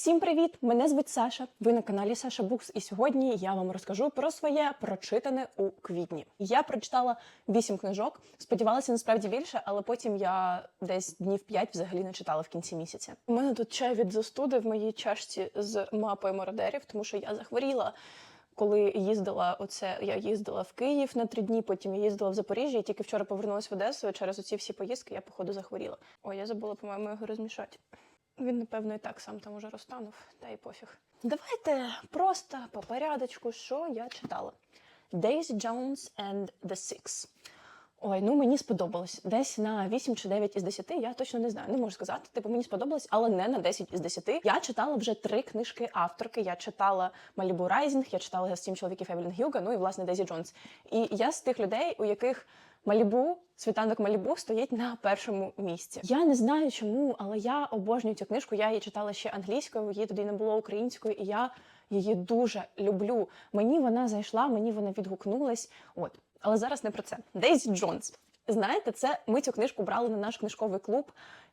Всім привіт! Мене звуть Саша. Ви на каналі Саша Букс, і сьогодні я вам розкажу про своє прочитане у квітні. Я прочитала вісім книжок. Сподівалася насправді більше, але потім я десь днів п'ять взагалі не читала в кінці місяця. У мене тут чай від застуди в моїй чашці з мапою мародерів, тому що я захворіла. Коли їздила оце, я їздила в Київ на три дні, потім я їздила в Запоріжжя, і тільки вчора повернулася в Одесу. Через оці всі поїздки я, походу, захворіла. Ой, я забула, по-моєму, його розмішати. Він, напевно, і так сам там уже розтанув, та й пофіг. Давайте просто по порядочку, що я читала. Daisy Jones and the Six. Ой, ну мені сподобалось. Десь на 8 чи 9 із 10, я точно не знаю, не можу сказати. Типу, мені сподобалось, але не на 10 із 10. Я читала вже три книжки авторки. Я читала Малібу Райзінг, я читала «Сім чоловіків Евелін Гюга, ну і власне Дезі Джонс. І я з тих людей, у яких Малібу, світанок Малібу стоїть на першому місці. Я не знаю чому, але я обожнюю цю книжку. Я її читала ще англійською, її тоді не було українською, і я її дуже люблю. Мені вона зайшла, мені вона відгукнулась. От, але зараз не про це. Дейзі Джонс. Знаєте, це ми цю книжку брали на наш книжковий клуб,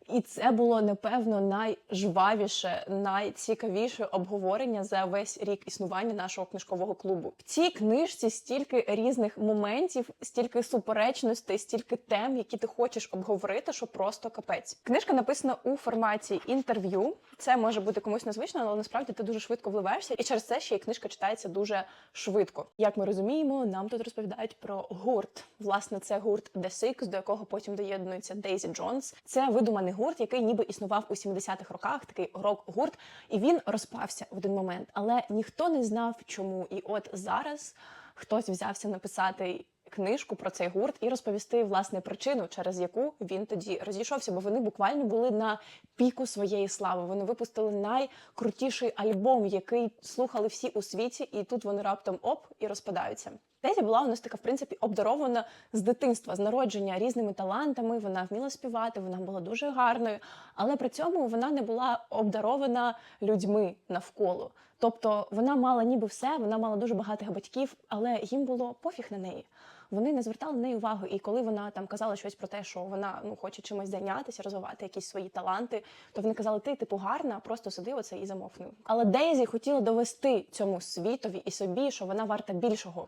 і це було напевно найжвавіше, найцікавіше обговорення за весь рік існування нашого книжкового клубу. В цій книжці стільки різних моментів, стільки суперечностей, стільки тем, які ти хочеш обговорити, що просто капець. Книжка написана у форматі інтерв'ю. Це може бути комусь незвично, але насправді ти дуже швидко вливаєшся, і через це ще й книжка читається дуже швидко. Як ми розуміємо, нам тут розповідають про гурт. Власне, це гурт The Six, до якого потім доєднується Дейзі Джонс. Це видуманий гурт, який ніби існував у 70-х роках, такий рок-гурт, і він розпався в один момент. Але ніхто не знав, чому. І от зараз хтось взявся написати. Книжку про цей гурт і розповісти власне причину, через яку він тоді розійшовся, бо вони буквально були на піку своєї слави. Вони випустили найкрутіший альбом, який слухали всі у світі, і тут вони раптом оп і розпадаються. Тезі була у нас така, в принципі, обдарована з дитинства, з народження різними талантами. Вона вміла співати, вона була дуже гарною, але при цьому вона не була обдарована людьми навколо. Тобто вона мала ніби все, вона мала дуже багатих батьків, але їм було пофіг на неї. Вони не звертали на неї уваги. І коли вона там казала щось про те, що вона ну хоче чимось зайнятися, розвивати якісь свої таланти, то вони казали, ти типу гарна, просто сиди оце і замовкни. Але Дейзі хотіла довести цьому світові і собі, що вона варта більшого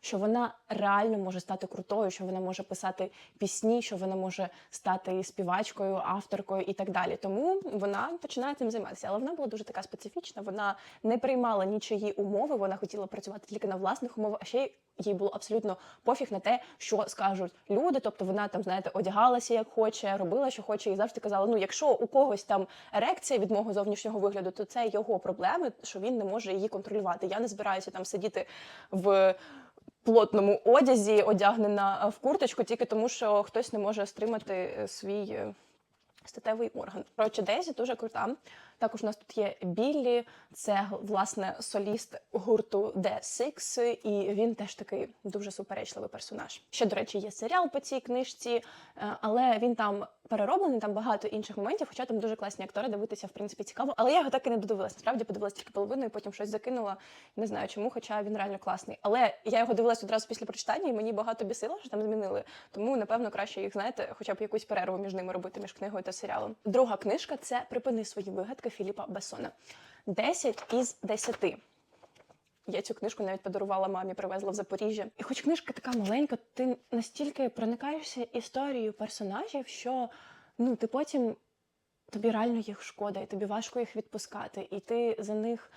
що вона реально може стати крутою, що вона може писати пісні, що вона може стати співачкою, авторкою і так далі. Тому вона починає цим займатися. Але вона була дуже така специфічна. Вона не приймала нічиї умови. Вона хотіла працювати тільки на власних умовах, а ще й їй було абсолютно пофіг на те, що скажуть люди. Тобто вона там, знаєте, одягалася як хоче, робила, що хоче, і завжди казала: ну, якщо у когось там ерекція від мого зовнішнього вигляду, то це його проблеми, що він не може її контролювати. Я не збираюся там сидіти в плотному одязі, одягнена в курточку, тільки тому, що хтось не може стримати свій е, статевий орган. Коротше, Дезі дуже крута. Також у нас тут є Біллі, це власне соліст гурту The Six, і він теж такий дуже суперечливий персонаж. Ще, до речі, є серіал по цій книжці, е, але він там перероблений, там багато інших моментів, хоча там дуже класні актори, дивитися, в принципі, цікаво. Але я його так і не додивилась. Насправді подивилась тільки половину, і потім щось закинула. Не знаю чому, хоча він реально класний. Але я його дивилась одразу після прочитання, і мені багато бісило, що там змінили. Тому, напевно, краще їх, знаєте, хоча б якусь перерву між ними робити, між книгою та серіалом. Друга книжка це Припини свої вигадки Філіпа Бессона. 10 із 10. Я цю книжку навіть подарувала мамі, привезла в Запоріжжя. І хоч книжка така маленька, ти настільки проникаєшся історією персонажів, що ну ти потім тобі реально їх шкода, і тобі важко їх відпускати, і ти за них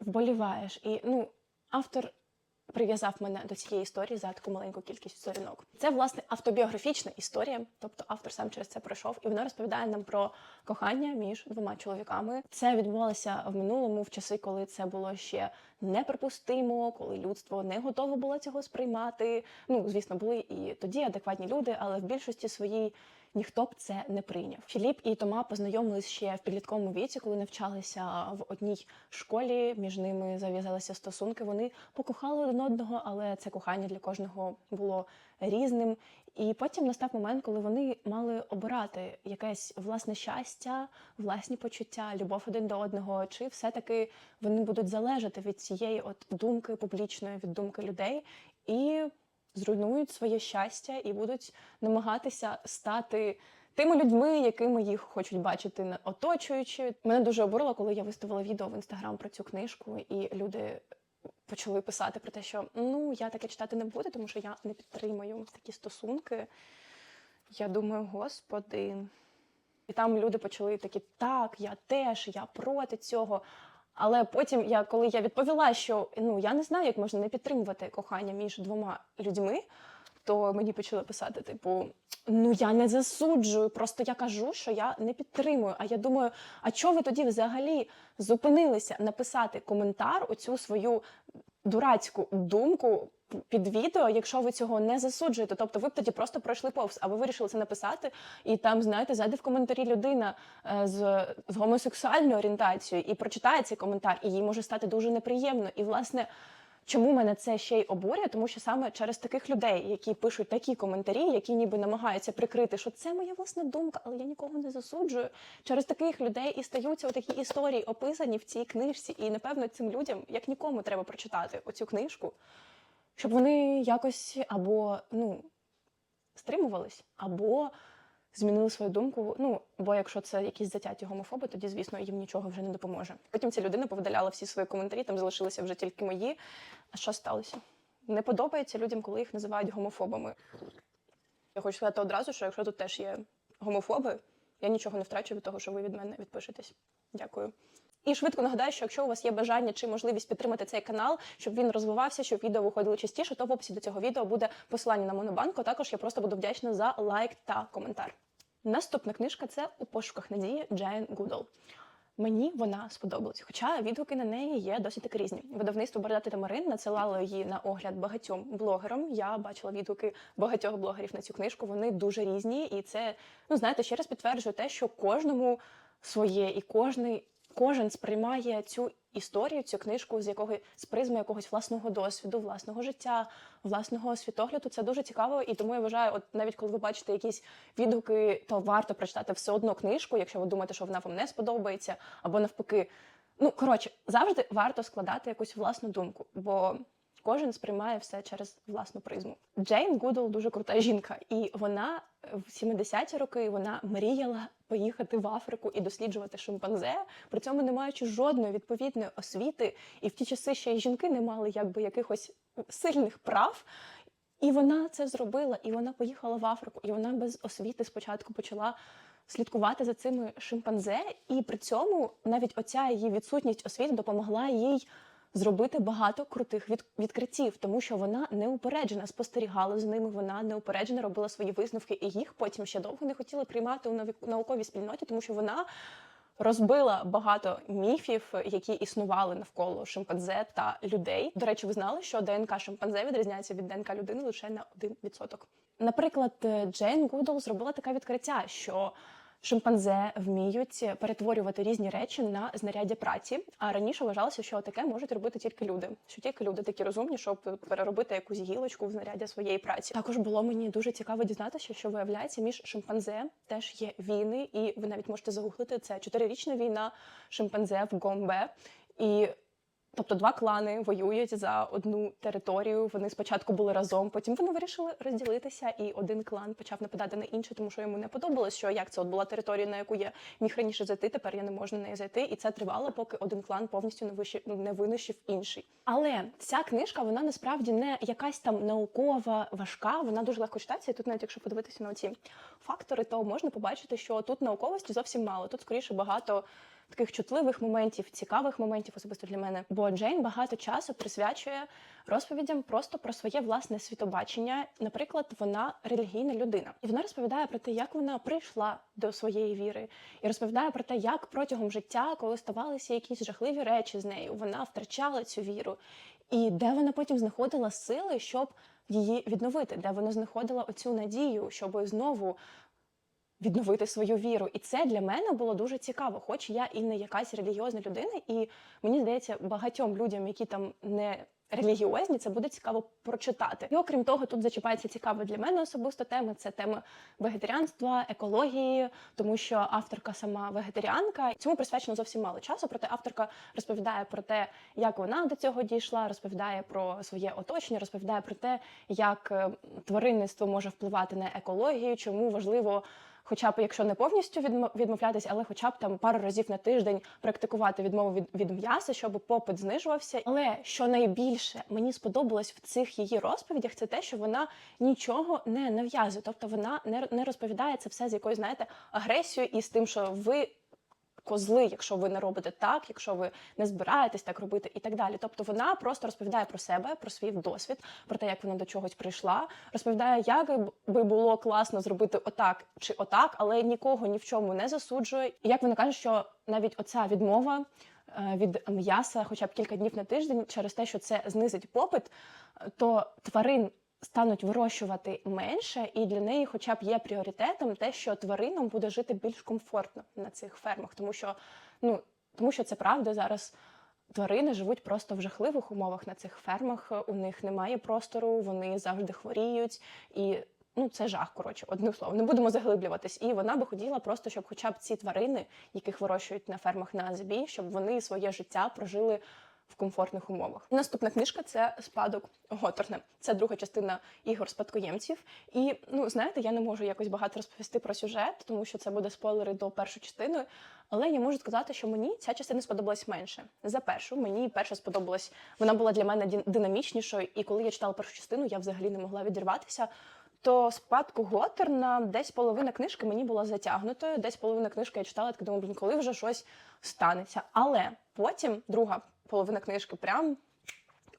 вболіваєш. І ну, автор прив'язав мене до цієї історії за таку маленьку кількість сторінок. Це власне автобіографічна історія, тобто автор сам через це пройшов, і вона розповідає нам про кохання між двома чоловіками. Це відбувалося в минулому, в часи, коли це було ще неприпустимо, коли людство не готове було цього сприймати. Ну, звісно, були і тоді адекватні люди, але в більшості своїй. Ніхто б це не прийняв. Філіп і Тома познайомились ще в підлітковому віці, коли навчалися в одній школі. Між ними зав'язалися стосунки. Вони покохали один одного, але це кохання для кожного було різним. І потім настав момент, коли вони мали обирати якесь власне щастя, власні почуття, любов один до одного, чи все-таки вони будуть залежати від цієї от думки публічної, від думки людей і зруйнують своє щастя і будуть намагатися стати тими людьми, якими їх хочуть бачити оточуючі. Мене дуже обурило, коли я виставила відео в інстаграм про цю книжку, і люди почали писати про те, що ну я таке читати не буду, тому що я не підтримую такі стосунки. Я думаю, господи. І там люди почали такі, так, я теж, я проти цього. Але потім, я, коли я відповіла, що ну я не знаю, як можна не підтримувати кохання між двома людьми, то мені почали писати: типу, ну я не засуджую, просто я кажу, що я не підтримую. А я думаю, а чого ви тоді взагалі зупинилися написати коментар, оцю свою дурацьку думку під відео, якщо ви цього не засуджуєте? Тобто ви б тоді просто пройшли повз, а ви вирішили це написати, і там, знаєте, зайде в коментарі людина е, з, з гомосексуальною орієнтацією і прочитає цей коментар, і їй може стати дуже неприємно. І власне. Чому мене це ще й обурює? Тому що саме через таких людей, які пишуть такі коментарі, які ніби намагаються прикрити, що це моя власна думка, але я нікого не засуджую. Через таких людей і стаються такі історії, описані в цій книжці. І напевно цим людям, як нікому, треба прочитати оцю книжку, щоб вони якось або ну стримувались, або змінили свою думку. Ну, бо якщо це якісь затяті гомофоби, тоді, звісно, їм нічого вже не допоможе. Потім ця людина повидаляла всі свої коментарі, там залишилися вже тільки мої. А що сталося? Не подобається людям, коли їх називають гомофобами. Я хочу сказати одразу, що якщо тут теж є гомофоби, я нічого не втрачу від того, що ви від мене відпишетесь. Дякую. І швидко нагадаю, що якщо у вас є бажання чи можливість підтримати цей канал, щоб він розвивався, щоб відео виходили частіше, то в описі до цього відео буде посилання на монобанку. Також я просто буду вдячна за лайк та коментар. Наступна книжка це у пошуках надії Джейн Гудол. Мені вона сподобалась, хоча відгуки на неї є досить таки різні. Видавництво Бородати Тамарин надсилало її на огляд багатьом блогерам. Я бачила відгуки багатьох блогерів на цю книжку. Вони дуже різні, і це ну знаєте, ще раз підтверджує те, що кожному своє, і кожний кожен сприймає цю історію, цю книжку з якого з призми якогось власного досвіду, власного життя, власного світогляду. Це дуже цікаво, і тому я вважаю, от навіть коли ви бачите якісь відгуки, то варто прочитати все одно книжку, якщо ви думаєте, що вона вам не сподобається, або навпаки. Ну коротше, завжди варто складати якусь власну думку, бо кожен сприймає все через власну призму. Джейн Гудл дуже крута жінка, і вона в 70-ті роки вона мріяла поїхати в Африку і досліджувати шимпанзе, при цьому не маючи жодної відповідної освіти, і в ті часи ще й жінки не мали якби якихось сильних прав. І вона це зробила, і вона поїхала в Африку, і вона без освіти спочатку почала слідкувати за цими шимпанзе, і при цьому навіть оця її відсутність освіти допомогла їй зробити багато крутих від, відкриттів, тому що вона неупереджена спостерігала за ними. Вона неупереджено робила свої висновки, і їх потім ще довго не хотіли приймати у науковій спільноті, тому що вона розбила багато міфів, які існували навколо шимпанзе та людей. До речі, ви знали, що ДНК шимпанзе відрізняється від ДНК людини лише на 1%. Наприклад, Джейн Гудл зробила таке відкриття, що Шимпанзе вміють перетворювати різні речі на знаряддя праці. А раніше вважалося, що таке можуть робити тільки люди. Що тільки люди такі розумні, щоб переробити якусь гілочку в знаряддя своєї праці. Також було мені дуже цікаво дізнатися, що виявляється, між шимпанзе теж є війни, і ви навіть можете загуглити це чотирирічна війна шимпанзе в Гомбе. І Тобто два клани воюють за одну територію. Вони спочатку були разом, потім вони вирішили розділитися, і один клан почав нападати на інший, тому що йому не подобалось, що як це от була територія, на яку я міг раніше зайти. Тепер я не можу на неї зайти, і це тривало, поки один клан повністю не вищив, не винищив інший. Але ця книжка вона насправді не якась там наукова важка. Вона дуже легко читається. І тут, навіть якщо подивитися на ці фактори, то можна побачити, що тут науковості зовсім мало. Тут скоріше багато таких чутливих моментів, цікавих моментів, особисто для мене. Бо Джейн багато часу присвячує розповідям просто про своє власне світобачення. Наприклад, вона релігійна людина, і вона розповідає про те, як вона прийшла до своєї віри, і розповідає про те, як протягом життя, коли ставалися якісь жахливі речі з нею, вона втрачала цю віру, і де вона потім знаходила сили, щоб її відновити, де вона знаходила оцю надію, щоб знову відновити свою віру. І це для мене було дуже цікаво, хоч я і не якась релігіозна людина, і мені здається, багатьом людям, які там не релігіозні, це буде цікаво прочитати. І окрім того, тут зачіпається цікава для мене особисто тема. Це тема вегетаріанства, екології, тому що авторка сама вегетаріанка. Цьому присвячено зовсім мало часу. Проте авторка розповідає про те, як вона до цього дійшла, розповідає про своє оточення, розповідає про те, як е, тваринництво може впливати на екологію, чому важливо хоча б якщо не повністю відмовлятися, але хоча б там пару разів на тиждень практикувати відмову від, від м'яса, щоб попит знижувався. Але що найбільше мені сподобалось в цих її розповідях, це те, що вона нічого не нав'язує, тобто вона не, не розповідає це все з якоюсь, знаєте, агресією і з тим, що ви козли, якщо ви не робите так, якщо ви не збираєтесь так робити, і так далі. Тобто вона просто розповідає про себе, про свій досвід, про те, як вона до чогось прийшла, розповідає, як би було класно зробити отак чи отак, але нікого ні в чому не засуджує. І як вона каже, що навіть оця відмова. е, Від м'яса, хоча б кілька днів на тиждень, через те, що це знизить попит, е, то тварин стануть вирощувати менше, і для неї, хоча б є пріоритетом, те, що тваринам буде жити більш комфортно на цих фермах, тому що ну тому що це правда зараз. Тварини живуть просто в жахливих умовах на цих фермах. У них немає простору, вони завжди хворіють, і ну це жах. Коротше, одним словом, не будемо заглиблюватись. І вона би хотіла просто, щоб хоча б ці тварини, яких вирощують на фермах на забій, щоб вони своє життя прожили в комфортних умовах. Наступна книжка це спадок Готорне. Це друга частина ігор спадкоємців. І ну знаєте, я не можу якось багато розповісти про сюжет, тому що це буде спойлери до першої частини. Але я можу сказати, що мені ця частина сподобалась менше. За першу мені перша сподобалась. Вона була для мене динамічнішою, і коли я читала першу частину, я взагалі не могла відірватися. То спадку Готерна десь половина книжки мені була затягнутою, десь половина книжки я читала, так думаю, блін, коли вже щось станеться. Але потім друга половина книжки прям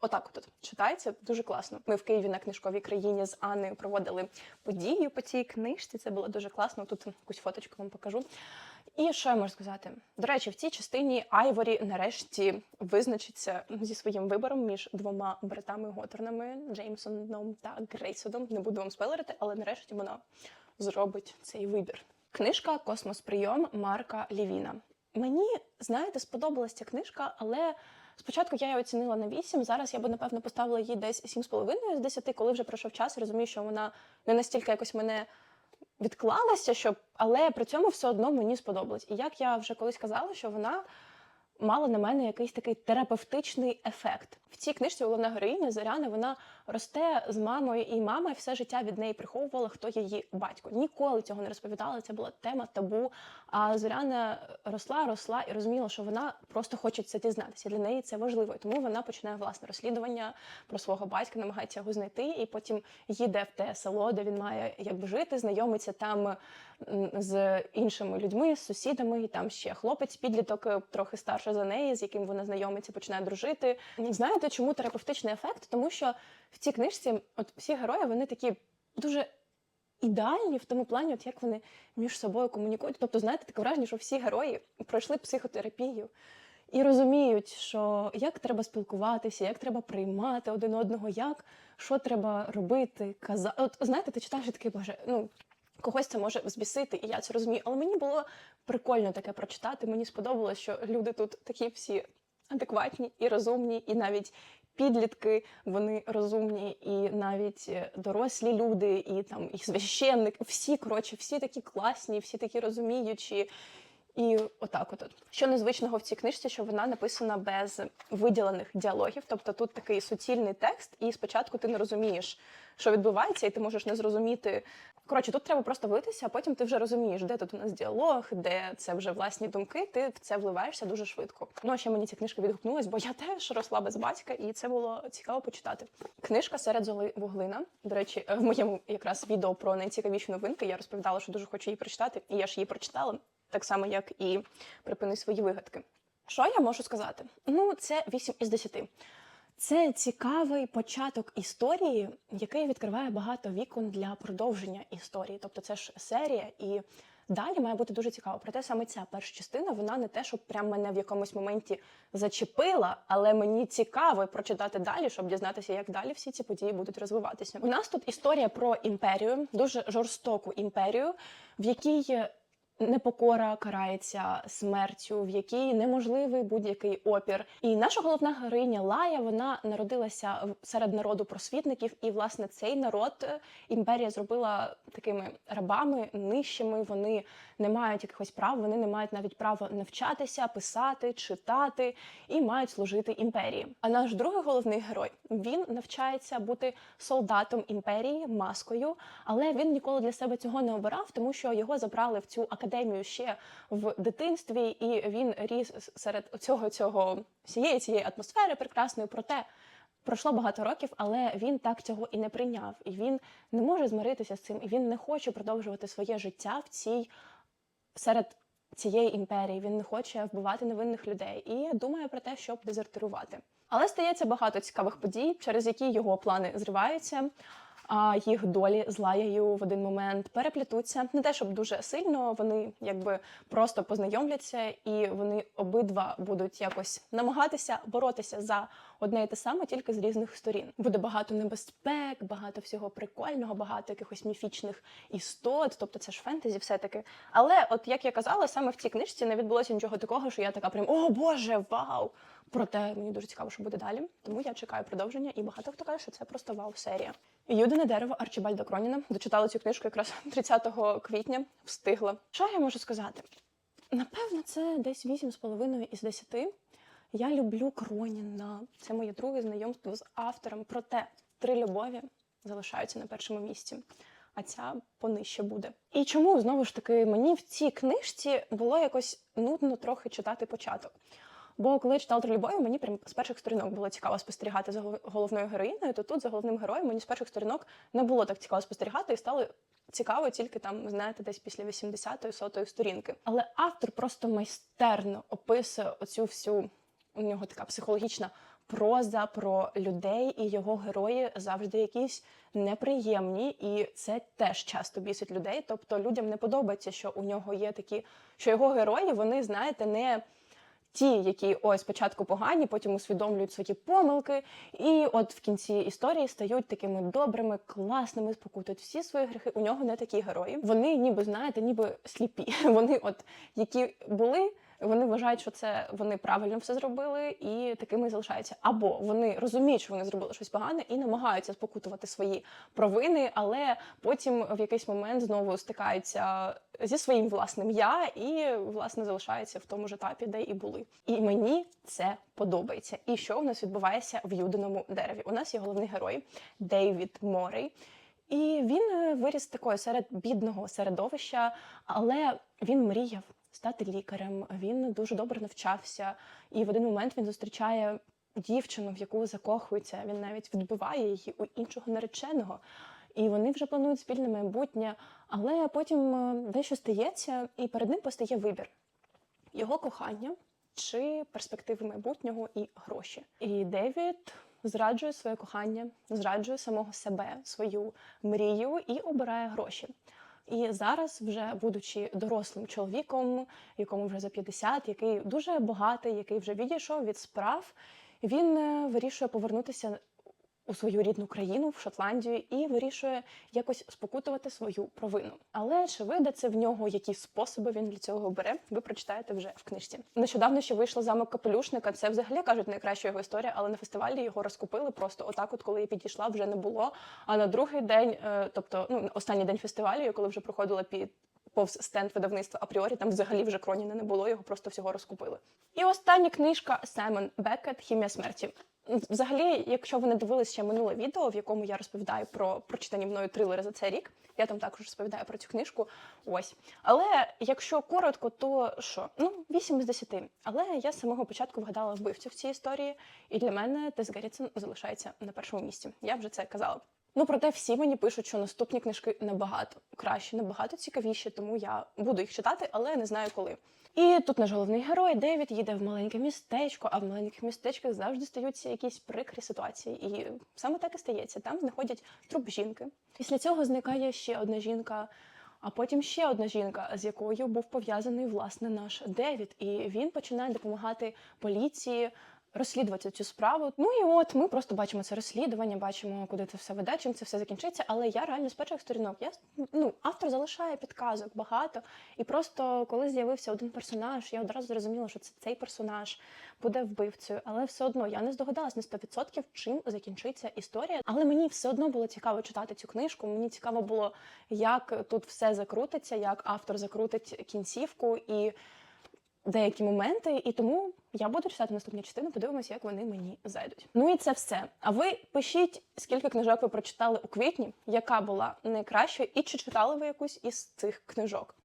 отак от читається дуже класно. Ми в Києві на книжковій країні з Анною проводили подію по цій книжці. Це було дуже класно. Тут якусь фоточку вам покажу. І що я можу сказати? До речі, в цій частині Айворі нарешті визначиться зі своїм вибором між двома братами Готорнами Джеймсоном та Грейсоном. Не буду вам спойлерити, але нарешті вона зробить цей вибір. Книжка Космос Прийом Марка Лівіна. Мені, знаєте, сподобалась ця книжка, але спочатку я її оцінила на 8, зараз я би, напевно, поставила їй десь 7,5 з 10, коли вже пройшов час, і розумію, що вона не настільки якось мене відклалася, щоб... але при цьому все одно мені сподобалось. І як я вже колись казала, що вона мала на мене якийсь такий терапевтичний ефект. В цій книжці головна героїня Зоряна вона росте з мамою, і мама все життя від неї приховувала, хто її батько. Ніколи цього не розповідала. Це була тема табу. А Зоряна росла, росла і розуміла, що вона просто хоче це дізнатися. Для неї це важливо. І тому вона починає власне розслідування про свого батька, намагається його знайти, і потім їде в те село, де він має якби жити, знайомиться там з іншими людьми, з сусідами, і там ще хлопець, підліток е, трохи старше за неї, з яким вона знайомиться, починає дружити. Знаєте, чому терапевтичний ефект? Тому що в цій книжці, от всі герої, вони такі дуже ідеальні в тому плані, от як вони між собою комунікують. Тобто, знаєте, таке враження, що всі герої пройшли психотерапію. І розуміють, що як треба спілкуватися, як треба приймати один одного, як що треба робити, казати. От знаєте, ти читаєш і такий, боже, ну когось це може збісити, і я це розумію. Але мені було прикольно таке прочитати. Мені сподобалось, що люди тут такі всі адекватні і розумні, і навіть підлітки вони розумні, і навіть е, дорослі люди, і там і священник, всі коротше, всі такі класні, всі такі розуміючі. І отак, от що незвичного в цій книжці, що вона написана без виділених діалогів. Тобто тут такий суцільний текст, і спочатку ти не розумієш, що відбувається, і ти можеш не зрозуміти. Коротше, тут треба просто влитися, а потім ти вже розумієш, де тут у нас діалог, де це вже власні думки. Ти в це вливаєшся дуже швидко. Ну а ще мені ця книжка відгукнулась, бо я теж росла без батька, і це було цікаво почитати. Книжка серед вуглина. До речі, в моєму якраз відео про найцікавіші новинки я розповідала, що дуже хочу її прочитати, і я ж її прочитала так само, як і припини свої вигадки. Що я можу сказати? Ну, це 8 із 10. Це цікавий початок історії, який відкриває багато вікон для продовження історії. Тобто, це ж серія, і далі має бути дуже цікаво. Проте саме ця перша частина, вона не те, щоб прям мене в якомусь моменті зачепила, але мені цікаво прочитати далі, щоб дізнатися, як далі всі ці події будуть розвиватися. У нас тут історія про імперію, дуже жорстоку імперію, в якій непокора карається смертю, в якій неможливий будь-який опір. І наша головна героїня Лая вона народилася серед народу просвітників, і власне цей народ е, імперія зробила такими рабами, нижчими. Вони не мають якихось прав, вони не мають навіть права навчатися, писати, читати і мають служити імперії. А наш другий головний герой він навчається бути солдатом імперії, маскою, але він ніколи для себе цього не обирав, тому що його забрали в цю академію ще в дитинстві, і він ріс серед цього цього всієї цієї атмосфери прекрасної. Проте пройшло багато років, але він так цього і не прийняв, і він не може змиритися з цим, і він не хоче продовжувати своє життя в цій серед цієї імперії. Він не хоче вбивати невинних людей і думає про те, щоб дезертирувати. Але стається багато цікавих подій, через які його плани зриваються. А їх долі з лаєю в один момент переплетуться. Не те, щоб дуже сильно вони якби просто познайомляться, і вони обидва будуть якось намагатися боротися за одне і те саме, тільки з різних сторін. Буде багато небезпек, багато всього прикольного, багато якихось міфічних істот. Тобто це ж фентезі, все таки. Але, от як я казала, саме в цій книжці не відбулося нічого такого, що я така прям о Боже, вау! Проте мені дуже цікаво, що буде далі. Тому я чекаю продовження, і багато хто каже, що це просто вау-серія. Юдине дерево Арчібальда Кроніна дочитала цю книжку якраз 30 квітня. Встигла. Що я можу сказати? Напевно, це десь 8,5 із 10. Я люблю Кроніна. Це моє друге знайомство з автором. Проте три любові залишаються на першому місці. А ця понижче буде. І чому знову ж таки мені в цій книжці було якось нудно трохи читати початок? Бо коли я читала «Три любові, мені прям з перших сторінок було цікаво спостерігати за гол- головною героїною, то тут за головним героєм мені з перших сторінок не було так цікаво спостерігати, і стало цікаво тільки там, знаєте, десь після 80-ї, 100-ї сторінки. Але автор просто майстерно описує оцю всю у нього така психологічна проза про людей, і його герої завжди якісь неприємні, і це теж часто бісить людей. Тобто людям не подобається, що у нього є такі, що його герої, вони, знаєте, не ті, які ось спочатку погані, потім усвідомлюють свої помилки, і от в кінці історії стають такими добрими, класними, спокутують всі свої гріхи. У нього не такі герої. Вони, ніби знаєте, ніби сліпі. Вони, от які були. Вони вважають, що це вони правильно все зробили, і такими і залишаються. Або вони розуміють, що вони зробили щось погане, і намагаються спокутувати свої провини, але потім в якийсь момент знову стикаються зі своїм власним я і власне залишаються в тому ж етапі, де і були. І мені це подобається. І що у нас відбувається в юдиному дереві? У нас є головний герой Дейвід Морей. І він е, виріс такою серед бідного середовища, але він мріяв стати лікарем. Він дуже добре навчався, і в один момент він зустрічає дівчину, в яку закохується. Він навіть відбиває її у іншого нареченого. І вони вже планують спільне майбутнє, але потім е, дещо стається, і перед ним постає вибір його кохання чи перспективи майбутнього і гроші. І Девід зраджує своє кохання, зраджує самого себе, свою мрію і обирає гроші. І зараз, вже будучи дорослим чоловіком, якому вже за 50, який дуже багатий, який вже відійшов від справ, він е, вирішує повернутися у свою рідну країну, в Шотландію, і вирішує якось спокутувати свою провину. Але чи вийде це в нього, які способи він для цього бере, ви прочитаєте вже в книжці. Нещодавно ще вийшла замок капелюшника. Це взагалі кажуть найкраща його історія, але на фестивалі його розкупили просто отак, от коли я підійшла, вже не було. А на другий день, е, тобто ну останній день фестивалю, я коли вже проходила під. Повз стенд видавництва апріорі, там взагалі вже Кроніна не було, його просто всього розкупили. І остання книжка Саймон Бекет Хімія смерті. Взагалі, якщо ви не дивились ще минуле відео, в якому я розповідаю про прочитані мною трилери за цей рік, я там також розповідаю про цю книжку. Ось. Але якщо коротко, то що? Ну, 8 з 10. Але я з самого початку вгадала вбивцю в цій історії, і для мене Тес Геррітсон залишається на першому місці. Я вже це казала. Ну, проте всі мені пишуть, що наступні книжки набагато краще, набагато цікавіші, тому я буду їх читати, але не знаю коли. І тут наш головний герой Девід їде в маленьке містечко, а в маленьких містечках завжди стаються якісь прикрі ситуації. І саме так і стається. Там знаходять труп жінки. Після цього зникає ще одна жінка, а потім ще одна жінка, з якою був пов'язаний власне наш Девід. І він починає допомагати поліції розслідувати цю справу. Ну і от ми просто бачимо це розслідування, бачимо, куди це все веде, чим це все закінчиться. Але я реально з перших сторінок я ну автор залишає підказок багато. І просто коли з'явився один персонаж, я одразу зрозуміла, що це цей персонаж буде вбивцею. Але все одно я не здогадалась на 100% чим закінчиться історія. Але мені все одно було цікаво читати цю книжку. Мені цікаво було, як тут все закрутиться, як автор закрутить кінцівку і деякі моменти, і тому я буду читати наступні частини, подивимося, як вони мені зайдуть. Ну і це все. А ви пишіть, скільки книжок ви прочитали у квітні, яка була найкращою, і чи читали ви якусь із цих книжок.